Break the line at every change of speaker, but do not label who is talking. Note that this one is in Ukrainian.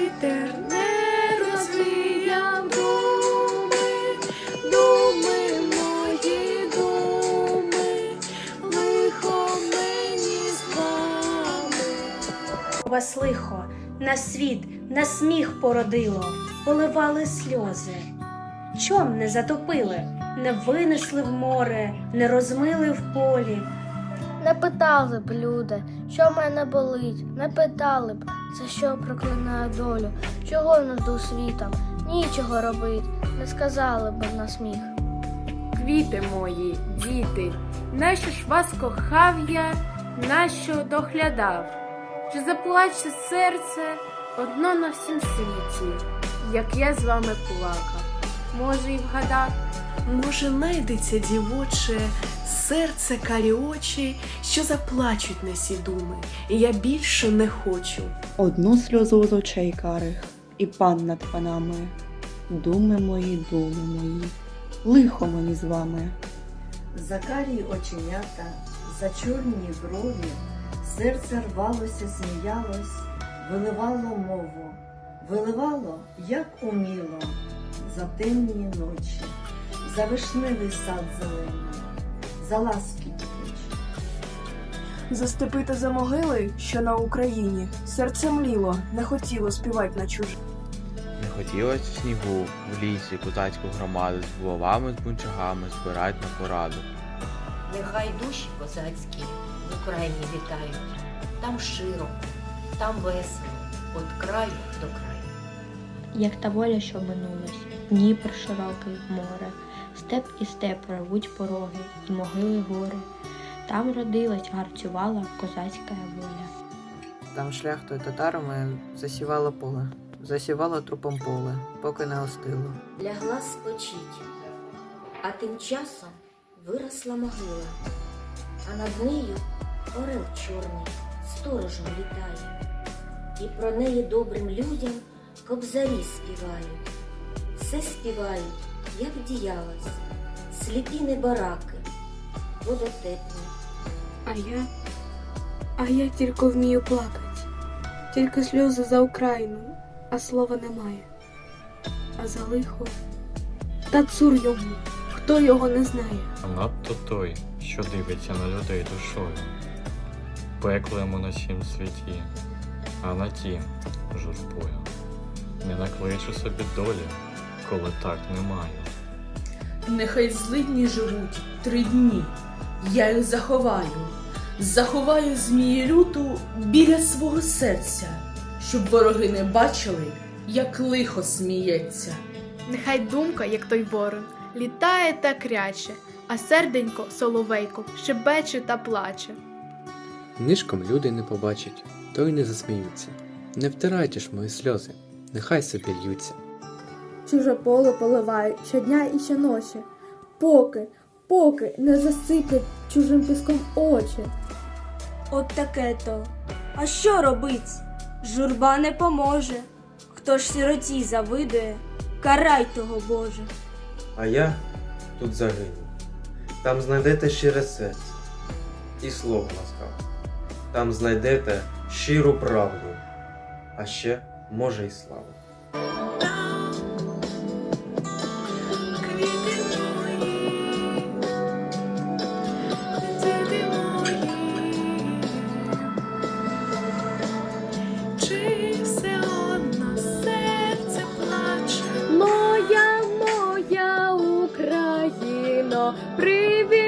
вітер не розвіяв думи, думи мої думи, лихо мені з вас лихо на світ, на сміх породило, поливали сльози. Чом не затопили, не винесли в море, не розмили в полі.
Не питали б люди, що в мене болить, не питали б, за що проклинаю долю, чого над світом, нічого робить, не сказали б на сміх.
Квіти мої, діти, нащо ж вас кохав я, нащо доглядав? Чи заплаче серце одно на всім світі, як я з вами плакав? Може, і вгадав?
Може, найдеться дівоче, серце карі очі, що заплачуть на сі думи, і я більше не хочу.
Одну сльозу з очей карих, і пан над панами. Думи мої, думи мої, лихо мені з вами.
За карі оченята, за чорні брові, серце рвалося, сміялось, виливало мову, виливало, як уміло, за темні ночі, за вишневий сад зелений, за ласки дівочі.
За степи та за могили, що на Україні, серце мліло, не хотіло співать на чужих.
Не хотілось в снігу, в лісі козацьку громаду з булавами, з бунчагами збирать на пораду.
Нехай душі козацькі в Україні вітають. Там широко, там весело, від краю до краю.
як та воля, що минулась, Дніпр широкий море, степ і степ рвуть пороги, і могили гори. Там родилась, гарцювала козацька воля.
Там шляхтою татарами засівало поле, засівало трупом поле, поки не остило.
Лягла спочить, а тим часом виросла могила, а над нею орел чорний сторожем літає, і про неї добрим людям кобзарі співають. Все співають, як діялось, сліпі не бараки, водотепні.
А я, а я тільки вмію плакати, тільки сльози за Україну, а слова немає. А за лихо, та цур йому, хто його не знає.
Надто той, що дивиться на людей душою. Пекло йому на сім світі, а на тім журбою. Не накличу собі долі, коли так не маю.
Нехай злидні живуть три дні. Я їх заховаю, заховаю змії люту біля свого серця, щоб вороги не бачили, як лихо сміється.
Нехай думка, як той ворон, літає та кряче, а серденько соловейко шебече та плаче.
Нишком люди не побачать, то й не засміються. Не втирайте ж мої сльози, нехай собі льються.
Чуже поле поливають щодня і щоночі, поки, поки не засиплять чужим піском очі.
От таке то. А що робить? Журба не поможе. Хто ж сироті завидує, карай того Боже.
А я тут загину. Там знайдете щире серце і слово ласкаве. Там знайдете щиру правду, а ще, може, й славу.
privilegio.